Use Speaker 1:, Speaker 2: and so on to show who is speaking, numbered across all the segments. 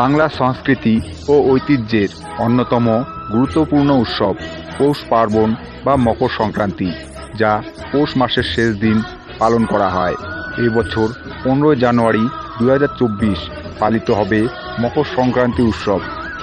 Speaker 1: বাংলা সংস্কৃতি ও ঐতিহ্যের অন্যতম গুরুত্বপূর্ণ উৎসব পৌষ পার্বণ বা মকর সংক্রান্তি, যা পৌষ মাসের শেষ দিন পালন করা হয়। এই বছর পনেরোই জানুয়ারি দু হাজার চব্বিশ পালিত হবে মকর সংক্রান্তি উৎসব।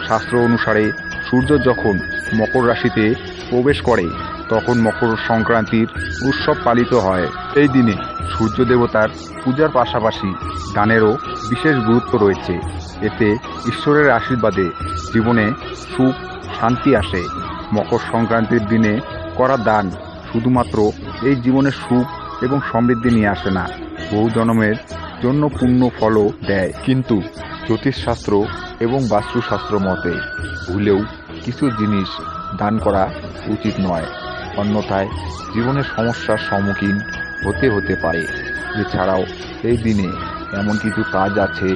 Speaker 1: শাস্ত্র অনুসারে সূর্য যখন মকর রাশিতে প্রবেশ করে তখন মকর সংক্রান্তির উৎসব পালিত হয়। এই দিনে সূর্য দেবতার পূজার পাশাপাশি দানেরও বিশেষ গুরুত্ব রয়েছে। এতে ঈশ্বরের আশীর্বাদে জীবনে সুখ, শান্তি আসে। মকর সংক্রান্তির দিনে করা দান শুধুমাত্র এই জীবনে সুখ এবং সমৃদ্ধি নিয়ে আসে না, বহু জন্মের জন্য পূর্ণ ফলও দেয়। কিন্তু জ্যোতিষশাস্ত্র এবং বাস্তুশাস্ত্র মতে, ভুলেও কিছু জিনিস দান করা উচিত নয়। অন্যথায় জীবনের সমস্যার সম্মুখীন হতে হতে পারে। এছাড়াও এই দিনে এমন কিছু কাজ আছে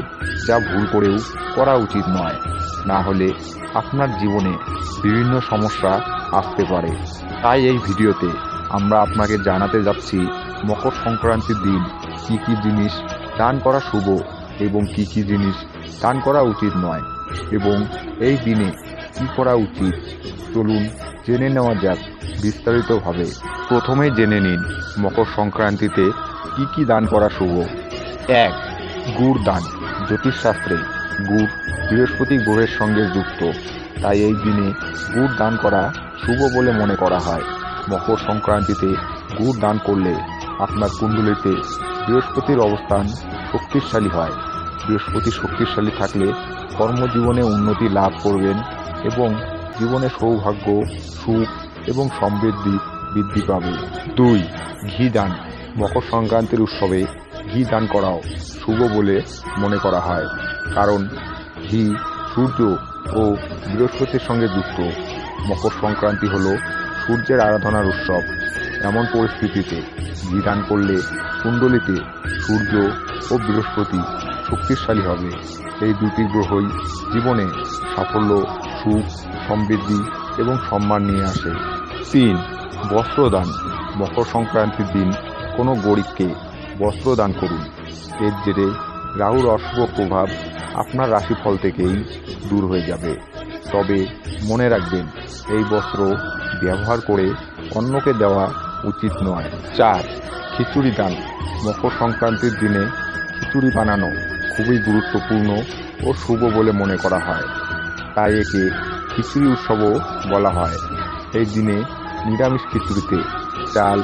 Speaker 1: যা ভুল করেও করা উচিত নয়। না হলে আপনার জীবনে বিভিন্ন সমস্যা আসতে পারে। তাই এই ভিডিওতে আমরা আপনাকে জানাতে যাচ্ছি মকর সংক্রান্তির দিন কি কি জিনিস দান করা শুভ এবং কি কি জিনিস দান করা উচিত নয়। এবং এই দিনে কি করা উচিত? চলুন জেনে নেওয়া যাক বিস্তারিতভাবে। প্রথমে জেনে নিন, মকর সংক্রান্তিতে কি কি দান করা শুভ? এক, গুড় দান, জ্যোতিষশাস্ত্রে গুড় বৃহস্পতি গ্রহের সঙ্গে যুক্ত। তাই এই দিনে গুড় দান করা শুভ বলে মনে করা হয়। মকর সংক্রান্তিতে গুড় দান করলে আপনার কুণ্ডলিতে বৃহস্পতির অবস্থান শক্তিশালী হয়। বৃহস্পতি শক্তিশালী থাকলে কর্মজীবনে উন্নতি লাভ করবেন এবং জীবনে সৌভাগ্য, সুখ এবং সমৃদ্ধি বৃদ্ধি পাবে। দুই, ঘি দান। মকর সংক্রান্তির উৎসবে ঘি দান করাও শুভ বলে মনে করা হয়। কারণ ঘি সূর্য ও বৃহস্পতির সঙ্গে যুক্ত। মকর সংক্রান্তি হল সূর্যের আরাধনার উৎসব। এমন পরিস্থিতিতে ঘি দান করলে কুণ্ডলিতে সূর্য ও বৃহস্পতি শক্তিশালী হবে। এই দুটি গ্রহই জীবনে সাফল্য, সুখ, সমৃদ্ধি এবং সম্মান নিয়ে আসে। তিন, বস্ত্রদান। মকর সংক্রান্তির দিন কোনো গরিবকে বস্ত্র দান করুন। এর জেরে রাহুর অশুভ প্রভাব আপনার রাশিফল থেকেই দূর হয়ে যাবে। তবে মনে রাখবেন, এই বস্ত্র ব্যবহার করে অন্যকে দেওয়া উচিত নয়। চার, খিচুড়ি দান। মকর সংক্রান্তির দিনে খিচুড়ি বানানো খুবই গুরুত্বপূর্ণ ও শুভ বলে মনে করা হয়। তাই একে খিচুড়ি উৎসবও বলা হয়। এই দিনে নিরামিষ খিচুড়িতে চাল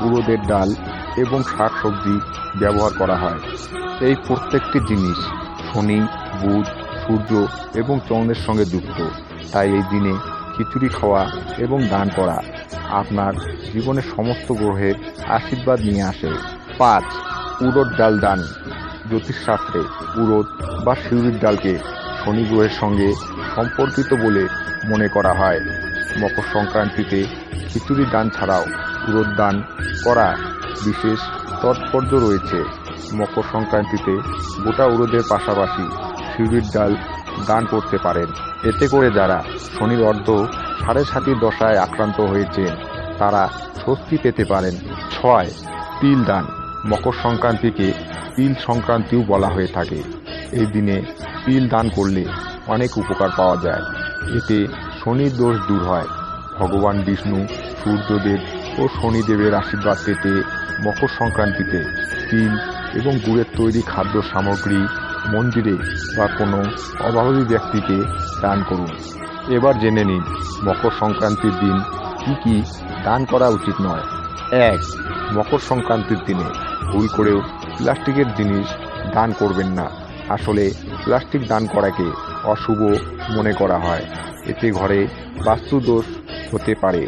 Speaker 1: উড়োদের ডাল এবং শাক সবজি ব্যবহার করা হয়। এই প্রত্যেকটি জিনিস শনি, বুধ, সূর্য এবং চন্দ্রের সঙ্গে যুক্ত। তাই এই দিনে খিচুড়ি খাওয়া এবং দান করা আপনার জীবনের সমস্ত গ্রহের আশীর্বাদ নিয়ে আসে। পাঁচ উড়োর ডাল দান। জ্যোতিষশাস্ত্রে উড়োদ বা শিউরির ডালকে শনি গ্রহের সঙ্গে সম্পর্কিত বলে মনে করা হয়। মকর সংক্রান্তিতে খিচুড়ি দান ছাড়াও উড়োদ দান করা বিশেষ তাৎপর্য রয়েছে। মকর সংক্রান্তিতে গোটা উড়োদের পাশাপাশি শিউরির ডাল দান করতে পারেন। এতে করে যারা শনির অর্ধ সাড়ে সাতির দশায় আক্রান্ত হয়েছেন, তারা স্বস্তি পেতে পারেন। ছয়, তিল দান। মকর সংক্রান্তিকে তিল সংক্রান্তিও বলা হয়ে থাকে। এই দিনে তিল দান করলে অনেক উপকার পাওয়া যায়। এতে শনির দোষ দূর হয়। ভগবান বিষ্ণু, সূর্যদেব ও শনিদেবের আশীর্বাদ পেতে মকর সংক্রান্তিতে তিল এবং গুড়ের তৈরি খাদ্য সামগ্রী মন্দিরে বা কোনো অভাবী ব্যক্তিকে দান করুন। এবার জেনে নিন মকর সংক্রান্তির দিন কি কি দান করা উচিত নয়। এক, মকর সংক্রান্তির দিনে ভুল করেও প্লাস্টিকের জিনিস দান করবেন না। আসলে প্লাস্টিক দান করাকে অশুভ মনে করা হয়। এতে ঘরে বাস্তুদোষ হতে পারে।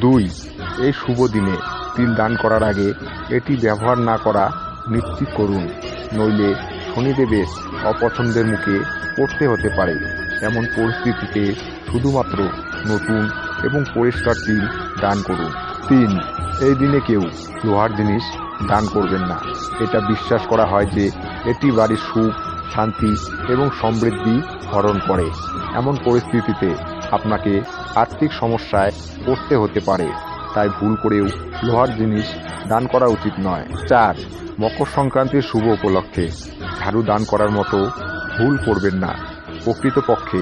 Speaker 1: দুই, এই শুভ দিনে তিল দান করার আগে এটি ব্যবহার না করা নিশ্চিত করুন, নইলে শনিদেবের অপছন্দের মুখে পড়তে হতে পারে। এমন পরিস্থিতিতে শুধুমাত্র নতুন এবং পরিষ্কার তিল দান করুন। তিন, এই দিনে কেউ লোহার জিনিস দান করবেন না। এটা বিশ্বাস করা হয় যে এটি বাড়ির সুখ, শান্তি এবং সমৃদ্ধি হরণ করে। এমন পরিস্থিতিতে আপনাকে আর্থিক সমস্যায় পড়তে হতে পারে। তাই ভুল করেও লোহার জিনিস দান করা উচিত নয়। চার, মকর সংক্রান্তির শুভ উপলক্ষে ঝাড়ু দান করার মতো ভুল করবেন না। প্রকৃতপক্ষে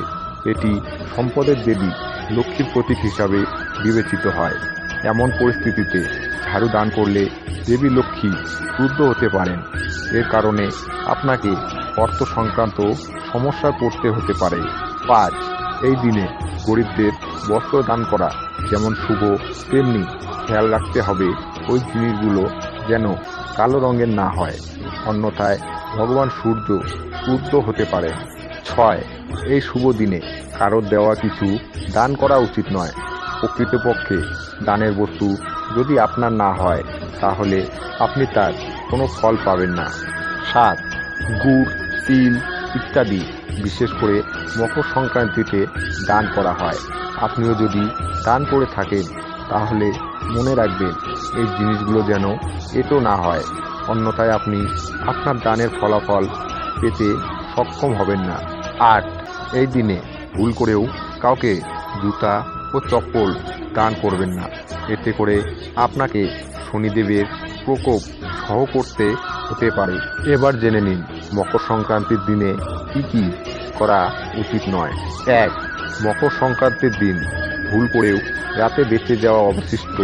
Speaker 1: এটি সম্পদের দেবী লক্ষ্মীর প্রতীক হিসাবে বিবেচিত হয়। এমন পরিস্থিতিতে ঝাড়ু দান করলে দেবী লক্ষ্মী ক্রুদ্ধ হতে পারেন। এর কারণে আপনাকে অর্থ সংক্রান্ত সমস্যায় পড়তে হতে পারে। পাঁচ, এই দিনে গরিবদের বস্ত্র দান করা যেমন শুভ, তেমনি খেয়াল রাখতে হবে ওই জিনিসগুলো যেন কালো রঙের না হয়। অন্যথায় ভগবান সূর্য ক্রুদ্ধ হতে পারে। ছয়, এই শুভ দিনে কারোর দেওয়া কিছু দান করা উচিত নয়। প্রকৃতপক্ষে দানের বস্তু যদি আপনার না হয়, তাহলে আপনি তার কোনো ফল পাবেন না। সাত গুড়, তিল ইত্যাদি, বিশেষ করে মকর সংক্রান্তিতে দান করা হয়। আপনিও যদি দান করে থাকেন, তাহলে মনে রাখবেন এই জিনিসগুলো যেন এটো না হয়। অন্যথায় আপনি আপনার দানের ফলাফল পেতে সক্ষম হবেন না। আট, এই দিনে ভুল করেও কাউকে জুতা ও চপ্পল দান করবেন না। এতে করে আপনাকে শনিদেবের প্রকোপ সহ করতে হতে পারে। এবার জেনে নিন, মকর সংক্রান্তির দিনে কি কি করা উচিত নয়। এক, মকর সংক্রান্তির দিন ভুল করেও রাতে বেঁচে যাওয়া অবশিষ্ট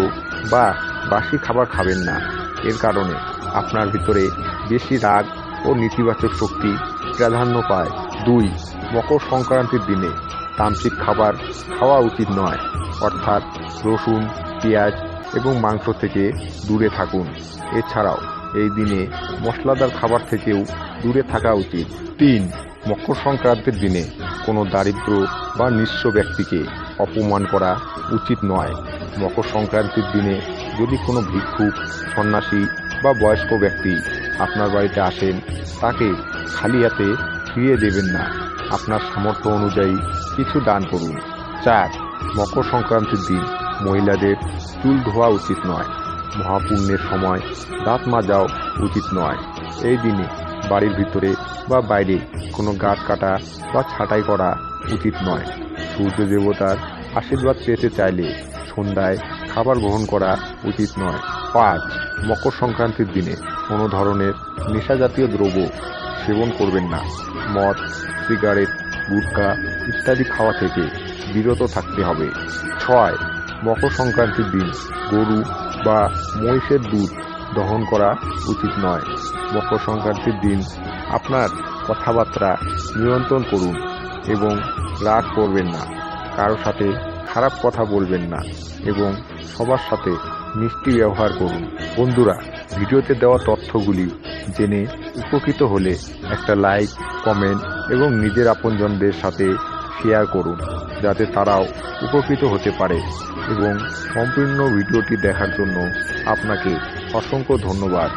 Speaker 1: বা বাসি খাবার খাবেন না। এর কারণে আপনার ভিতরে বেশি রাগ ও নেতিবাচক শক্তি প্রাধান্য পায়। দুই, মকর সংক্রান্তির দিনে তামসিক খাবার খাওয়া উচিত নয়। অর্থাৎ রসুন, পেঁয়াজ এবং মাংস থেকে দূরে থাকুন। এছাড়াও এই দিনে মশলাদার খাবার থেকেও দূরে থাকা উচিত। তিন, মকর সংক্রান্তির দিনে কোনো দারিদ্র বা নিঃস্ব ব্যক্তিকে অপমান করা উচিত নয়। মকর সংক্রান্তির দিনে যদি কোনো ভিক্ষুক, সন্ন্যাসী বা বয়স্ক ব্যক্তি আপনার বাড়িতে আসেন, তাকে খালি হাতে ফিরিয়ে দেবেন না। আপনার সামর্থ্য অনুযায়ী কিছু দান করুন। চার, মকর সংক্রান্তির দিন মহিলাদের চুল ধোয়া উচিত নয়। মহাপুণ্যের সময় দাঁত মাজাও উচিত নয়। এই দিনে বাড়ির ভিতরে বা বাইরে কোনো গাছ কাটা বা ছাঁটাই করা উচিত নয়। সূর্য দেবতার আশীর্বাদ পেতে চাইলে সন্ধ্যায় খাবার গ্রহণ করা উচিত নয়। পাঁচ, মকর সংক্রান্তির দিনে কোনো ধরনের নেশাজাতীয় দ্রব্য সেবন করবেন না। মদ, সিগারেট গুটখা ইত্যাদি খাওয়া থেকে বিরত থাকতে হবে। ছয় মকর সংক্রান্তির দিন গরু বা মহিষের দুধ দহন করা উচিত নয়। মকর সংক্রান্তির দিন আপনার কথাবার্তা নিয়ন্ত্রণ করুন এবং রাগ করবেন না। কারও সাথে খারাপ কথা বলবেন না এবং সবার সাথে মিষ্টি ব্যবহার করুন। বন্ধুরা, ভিডিওতে দেওয়া তথ্যগুলি জেনে উপকৃত হলে একটা লাইক, কমেন্ট এবং নিজের আপনজনদের সাথে শেয়ার করুন, যাতে তারাও উপকৃত হতে পারে এবং সম্পূর্ণ ভিডিওটি দেখার জন্য আপনাকে অসংখ্য ধন্যবাদ।